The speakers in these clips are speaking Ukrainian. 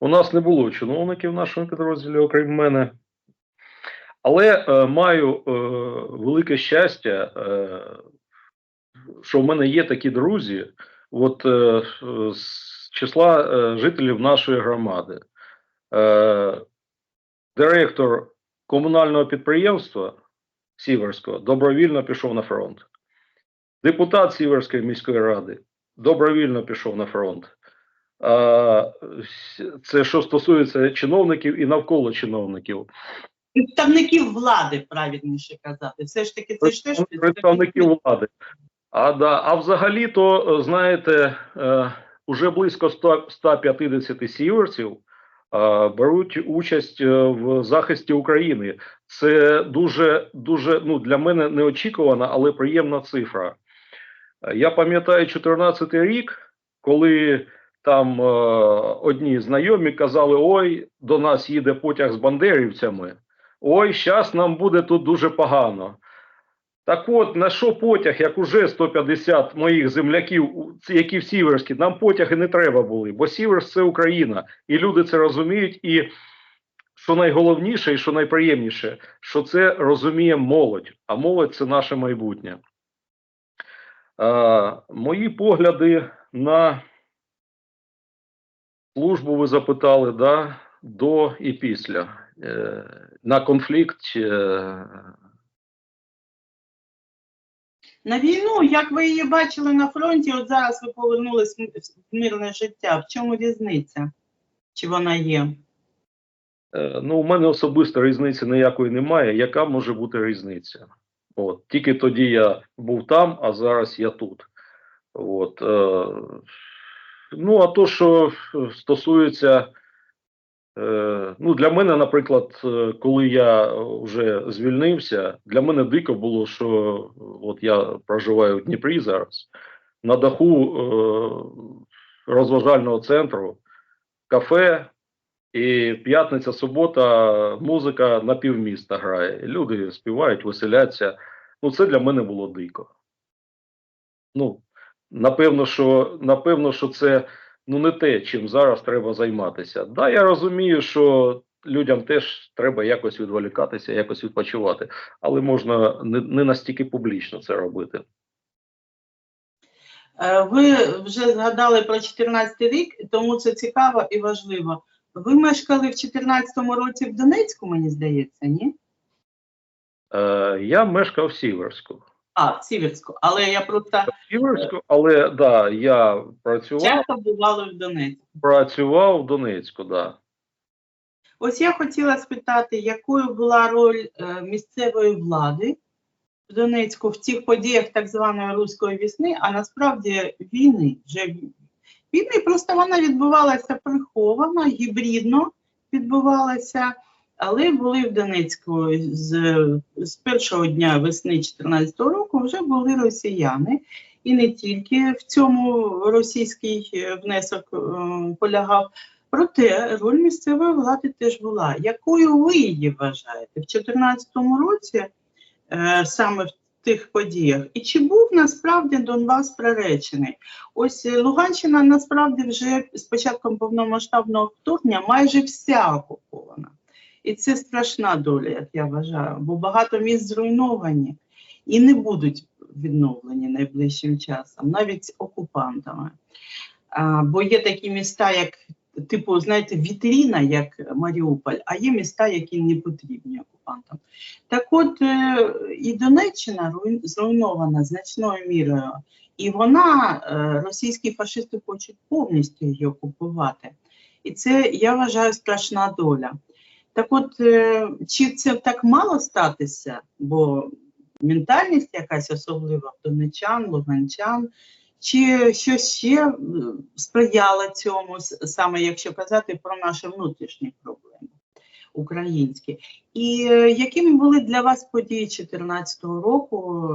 У нас не було чиновників в нашому підрозділі, окрім мене. Але е, маю е, велике щастя, е, що в мене є такі друзі, от е, з числа е, жителів нашої громади. Е, директор комунального підприємства Сіверського добровільно пішов на фронт. Депутат Сіверської міської ради добровільно пішов на фронт. Це що стосується чиновників і навколо чиновників. Представників влади, правильніше казати. Все ж таки, це ж теж представників влади. А, да, а взагалі, то, е, знаєте, е, уже близько 100, 150 сіверців е, беруть участь в захисті України. Це дуже, дуже ну, для мене неочікувана, але приємна цифра. Я пам'ятаю 14 рік, коли там е, одні знайомі казали: ой, до нас їде потяг з бандерівцями. Ой, щас нам буде тут дуже погано. Так от, на що потяг, як уже 150 моїх земляків, які в Сіверській, нам потяги не треба були, бо Сіверськ це Україна, і люди це розуміють. І що найголовніше і що найприємніше, що це розуміє молодь, а молодь це наше майбутнє. Е, мої погляди на службу ви запитали, да, до і після. Е, на конфлікт. Е, На війну, як ви її бачили на фронті, от зараз ви повернулись в мирне життя. В чому різниця? Чи вона є? Е, Ну, у мене особисто різниці ніякої немає. Яка може бути різниця? От тільки тоді я був там, а зараз я тут. От е, ну а то, що стосується, е, ну для мене, наприклад, е, коли я вже звільнився, для мене дико було, що от я проживаю в Дніпрі зараз, на даху е, розважального центру, кафе. І п'ятниця, субота, музика на півміста грає. Люди співають, веселяться. Ну, це для мене було дико. Ну, напевно, що, напевно, що це ну, не те, чим зараз треба займатися. Да, я розумію, що людям теж треба якось відволікатися, якось відпочивати, але можна не, не настільки публічно це робити. Е, Ви вже згадали про 14 рік, тому це цікаво і важливо. Ви мешкали в 14 році в Донецьку, мені здається, ні? Е, я мешкав в Сіверську. А, в Сіверську. Але я просто В Сіверську, але да, я працював, часто бувала в Донецьку. працював в Донецьку, да. Ось я хотіла спитати, якою була роль е, місцевої влади в Донецьку в цих подіях так званої руської вісни, а насправді війни вже війни, просто вона відбувалася приховано, гібридно відбувалася, але були в Донецьку з, з першого дня весни 2014 року вже були росіяни. І не тільки в цьому російський е, внесок е, полягав, Проте роль місцевої влади теж була. Якою ви її вважаєте в 2014 році, е, саме в тих подіях? І чи був насправді Донбас приречений? Ось Луганщина насправді вже з початком повномасштабного вторгнення майже вся окупована. І це страшна доля, як я вважаю, бо багато міст зруйновані і не будуть відновлені найближчим часом, навіть окупантами. А, бо є такі міста, як типу, знаєте, вітріна, як Маріуполь, а є міста, які не потрібні окупантам. Так от е, і Донеччина зруйнована значною мірою, і вона, е, російські фашисти хочуть повністю її окупувати. І це, я вважаю, страшна доля. Так от, е, чи це так мало статися? Бо ментальність якась особлива донечан, луганчан, чи щось ще е, сприяло цьому, саме якщо казати про наші внутрішні проблеми українські? І е, якими були для вас події 2014 року,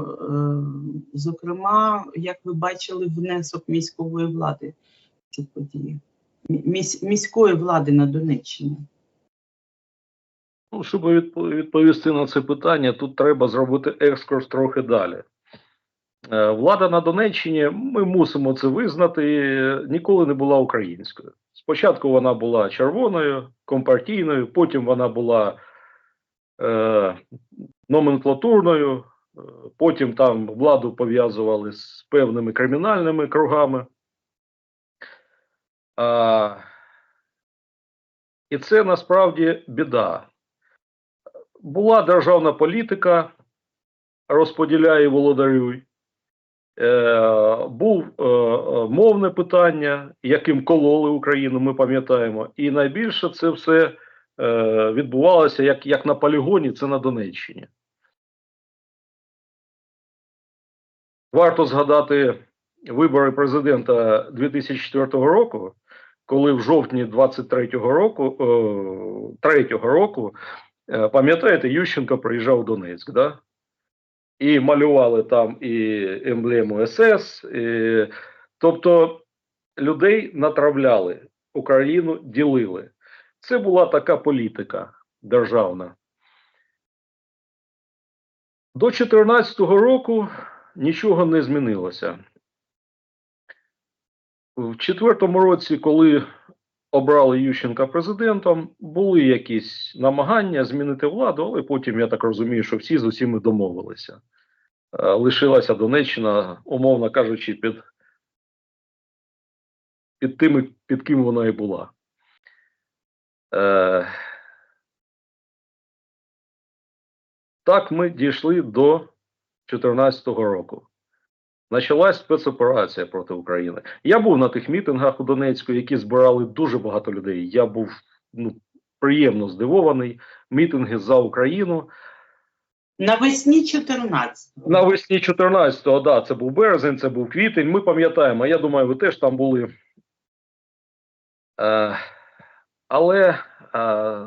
зокрема, як ви бачили внесок міської влади в ці події? Мі- місь- міської влади на Донеччині? Ну, щоб відповісти на це питання, тут треба зробити екскурс трохи далі. е, влада на Донеччині, ми мусимо це визнати, ніколи не була українською. Спочатку вона була червоною, компартійною, потім вона була е, номенклатурною, е, потім там владу пов'язували з певними кримінальними кругами. А, і це насправді біда. Була державна політика, розподіляй і володарюй. Е, був е, мовне питання, яким кололи Україну, ми пам'ятаємо. І найбільше це все е, відбувалося як, як на полігоні, це на Донеччині. Варто згадати вибори президента 2004 року, коли в жовтні 23-го року, е, 3-го року, пам'ятаєте, Ющенко приїжджав в Донецьк, да? і малювали там і емблему СС, і, тобто людей натравляли, Україну ділили. Це була така політика державна. До 2014 року нічого не змінилося. В четвертому році, коли обрали Ющенка президентом, були якісь намагання змінити владу, але потім я так розумію, що всі з усіми домовилися. Е, Лишилася Донеччина, умовно кажучи, під, під тими, під ким вона і була. Е, так ми дійшли до 2014 року. Почалась спецоперація проти України. Я був на тих мітингах у Донецьку, які збирали дуже багато людей. Я був ну, приємно здивований. Мітинги за Україну. Навесні 14 Навесні 14-го, да, це був березень, це був квітень. Ми пам'ятаємо. Я думаю, ви теж там були. Е, але е,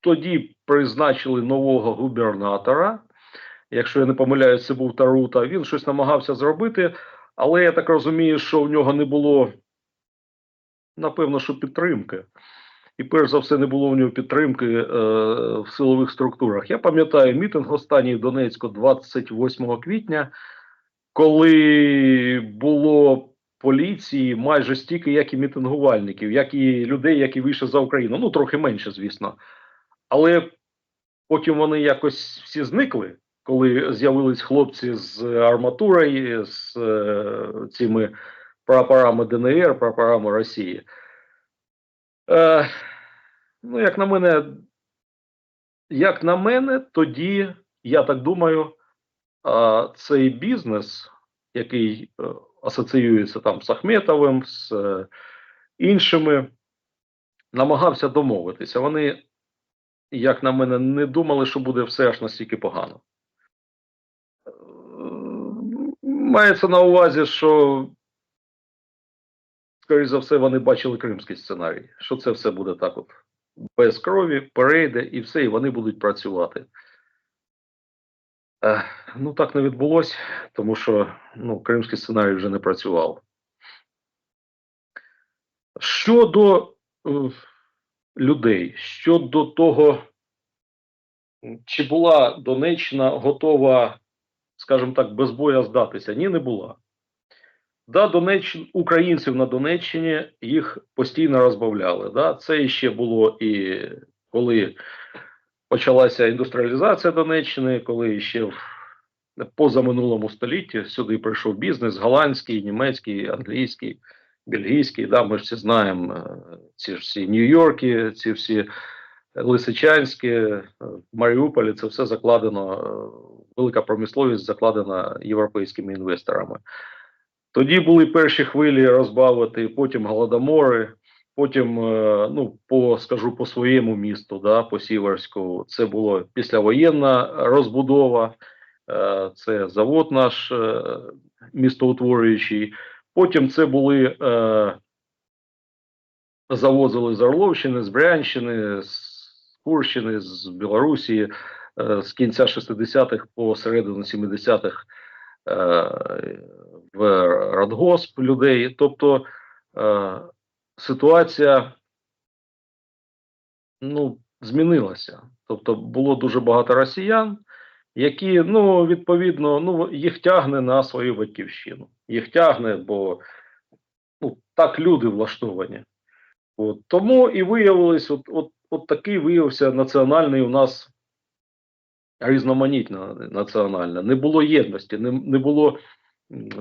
тоді призначили нового губернатора. Якщо я не помиляюсь, це був Тарута. Він щось намагався зробити, але я так розумію, що в нього не було, напевно, що підтримки. І перш за все не було в нього підтримки е, в силових структурах. Я пам'ятаю мітинг останній в Донецьку 28 квітня, коли було поліції майже стільки, як і мітингувальників, як і людей, які вийшли за Україну. Ну, трохи менше, звісно. Але потім вони якось всі зникли, коли з'явились хлопці з арматурою, з е, цими прапорами ДНР, прапорами Росії. Е, ну, як на мене, як на мене, тоді, я так думаю, цей бізнес, який е, асоціюється там з Ахметовим, з е, іншими, намагався домовитися. Вони, як на мене, не думали, що буде все аж настільки погано. Мається на увазі, що скоріш за все, вони бачили кримський сценарій, що це все буде так, от без крові, перейде і все, і вони будуть працювати. Ну, так не відбулося, тому що ну, кримський сценарій вже не працював. Щодо е, людей, щодо того, чи була Донеччина готова, скажімо так, без боя здатися? Ні, не була. Да, Донеччин, українців на Донеччині їх постійно розбавляли. Да? Це ще було і коли почалася індустріалізація Донеччини, коли ще в позаминулому столітті сюди прийшов бізнес голландський, німецький, англійський, бельгійський. Да? Ми ж всі знаємо е, ці ж всі Нью-Йорки, ці всі Лисичанські, е, Маріуполі, це все закладено, е, велика промисловість закладена європейськими інвесторами. Тоді були перші хвилі розбавити, потім голодомори, потім, е, ну, по скажу по своєму місту, да, по Сіверську, це було післявоєнна розбудова, е, це завод наш е, містоутворюючий. Потім це були завозили з Орловщини, з Брянщини, з Курщини, з Білорусі, з кінця 60-х по середину 70-х е, в Радгосп людей. Тобто е, ситуація ну, змінилася. Тобто було дуже багато росіян, які, ну, відповідно, ну, їх тягне на свою батьківщину. Їх тягне, бо ну, так люди влаштовані. От. Тому і виявилось, от, от, от такий виявився національний у нас різноманітна національна. Не було єдності, не, не було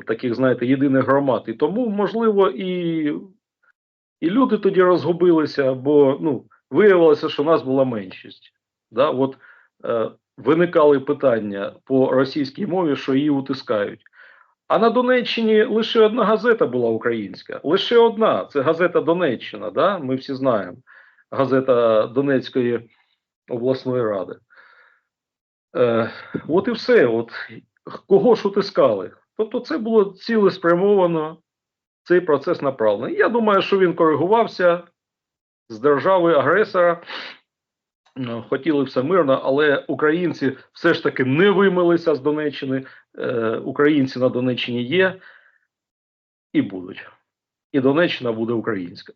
таких, знаєте, єдиних громад. І тому, можливо, і, і люди тоді розгубилися, бо ну, виявилося, що нас була меншість. Да? От, е, виникали питання по російській мові, що її утискають. А на Донеччині лише одна газета була українська. Лише одна. Це газета Донеччина. Да? Ми всі знаємо. Газета Донецької обласної ради. Е, от і все. От, кого ж утискали? Тобто, це було цілеспрямовано, цей процес направлений. Я думаю, що він коригувався з держави агресора. Е, Хотіли все мирно, але українці все ж таки не вимилися з Донеччини. Е, українці на Донеччині є і будуть. І Донеччина буде українська.